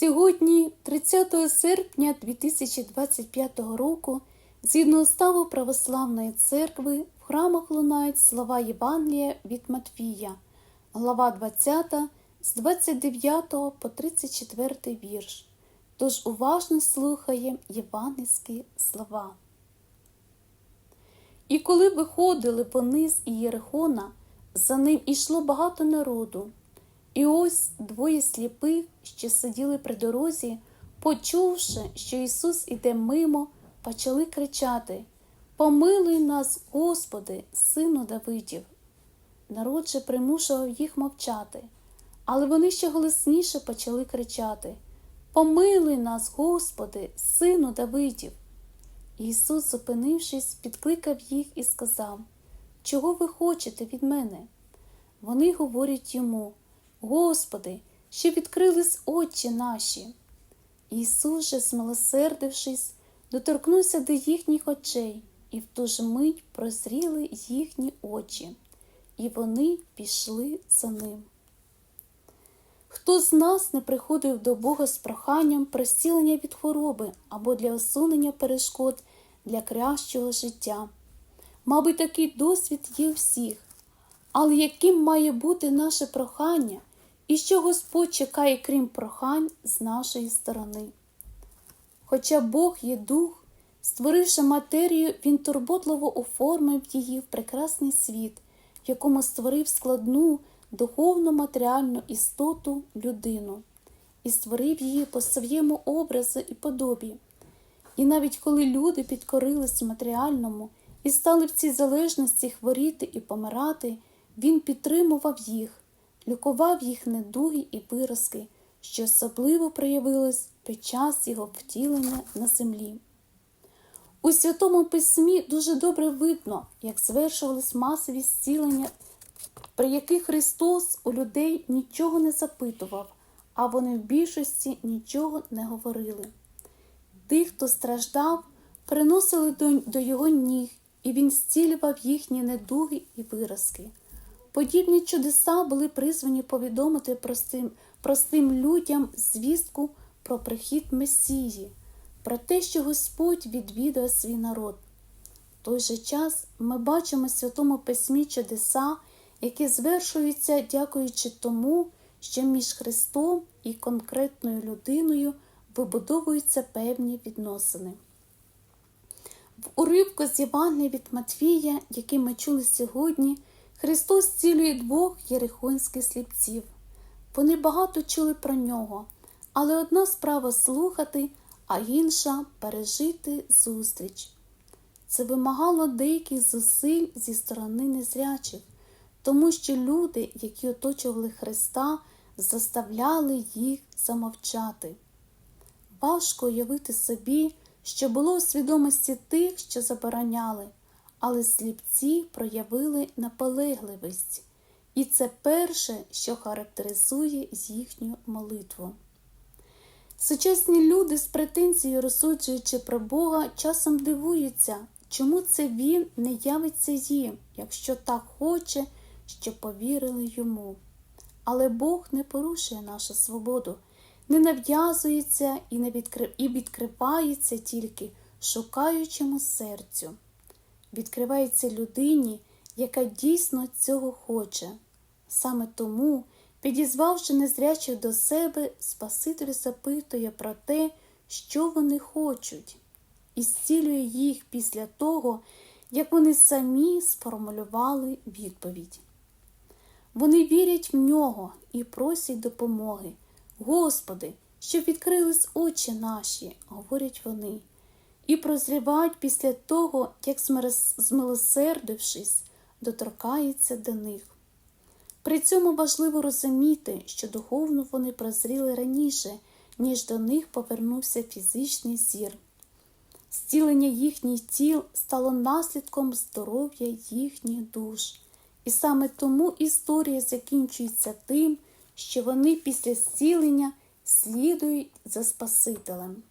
Сьогодні, 30 серпня 2025 року, згідно уставу Православної церкви, в храмах лунають слова Євангелія від Матвія, глава 20 з 29 по 34 вірш. Тож уважно слухаємо євангельські слова. І коли виходили вони з Ієрихона, за ним ішло багато народу. І ось двоє сліпих, що сиділи при дорозі, почувши, що Ісус іде мимо, почали кричати Помилуй нас, Господи, Сину Давидів. Народ же примушував їх мовчати, але вони ще голосніше почали кричати Помилуй нас, Господи, Сину Давидів. Ісус, зупинившись, підкликав їх і сказав Чого ви хочете від мене? Вони говорять йому Господи, що відкрились очі наші. Ісус же, змилосердившись, доторкнувся до їхніх очей, і в ту ж мить прозріли їхні очі, і вони пішли за ним. Хто з нас не приходив до Бога з проханням про від хвороби або для усунення перешкод для кращого життя? Мабуть, такий досвід є у всіх. Але яким має бути наше прохання, і що Господь чекає, крім прохань, з нашої сторони? Хоча Бог є дух, створивши матерію, Він турботливо оформив її в прекрасний світ, в якому створив складну духовно матеріальну істоту людину і створив її по своєму образу і подобі. І навіть коли люди підкорились матеріальному і стали в цій залежності хворіти і помирати, він підтримував їх, лікував їх недуги і виразки, що особливо проявилось під час його втілення на землі. У Святому Письмі дуже добре видно, як звершувались масові зцілення, при яких Христос у людей нічого не запитував, а вони в більшості нічого не говорили. Тих, хто страждав, приносили до, до його ніг, і він зцілював їхні недуги і виразки. Подібні чудеса були призвані повідомити простим, простим людям звістку про прихід Месії, про те, що Господь відвідує свій народ. В той же час ми бачимо в Святому Письмі чудеса, які звершуються, дякуючи тому, що між Христом і конкретною людиною вибудовуються певні відносини. В уривку з Євангелія від Матвія, який ми чули сьогодні, Христос цілює двох єрихонських сліпців. Вони багато чули про нього, але одна справа слухати, а інша пережити зустріч. Це вимагало деяких зусиль зі сторони незрячих, тому що люди, які оточували Христа, заставляли їх замовчати. Важко уявити собі, що було у свідомості тих, що забороняли, але сліпці проявили наполегливість, і це перше, що характеризує їхню молитву. Сучасні люди з претензією, розсуджуючи про Бога, часом дивуються, чому це Він не явиться їм, якщо так хоче, щоб повірили йому. Але Бог не порушує нашу свободу, не нав'язується і не відкривається тільки шукаючому серцю. Відкривається людині, яка дійсно цього хоче. Саме тому, підізвавши незрячих до себе, Спаситель запитує про те, що вони хочуть, і зцілює їх після того, як вони самі сформулювали відповідь. Вони вірять в нього і просять допомоги. Господи, щоб відкрились очі наші, говорять вони, і прозрівають після того, як, змилосердившись, доторкається до них. При цьому важливо розуміти, що духовно вони прозріли раніше, ніж до них повернувся фізичний зір. Зцілення їхніх тіл стало наслідком здоров'я їхніх душ. І саме тому історія закінчується тим, що вони після зцілення слідують за Спасителем.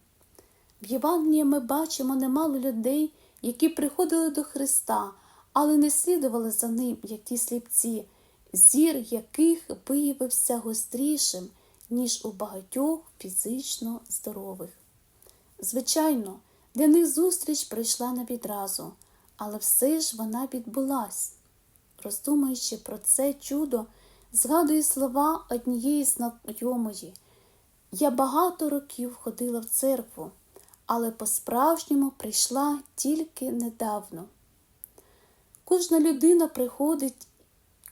В Євангелії ми бачимо немало людей, які приходили до Христа, але не слідували за ним, як ті сліпці, зір яких виявився гострішим, ніж у багатьох фізично здорових. Звичайно, для них зустріч прийшла не відразу, але все ж вона відбулась. Роздумуючи про це чудо, згадую слова однієї знайомої. Я багато років ходила в церкву, але по-справжньому прийшла тільки недавно. Кожна людина приходить,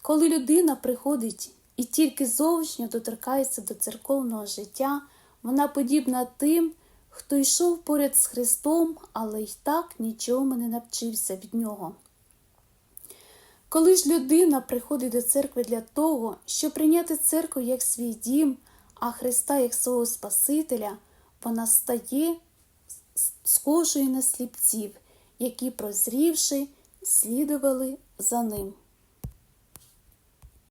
коли людина приходить і тільки зовнішньо доторкається до церковного життя, вона подібна тим, хто йшов поряд з Христом, але й так нічому не навчився від нього. Коли ж людина приходить до церкви для того, щоб прийняти церкву як свій дім, а Христа як свого Спасителя, вона стає схожою на сліпців, які, прозрівши, слідували за ним.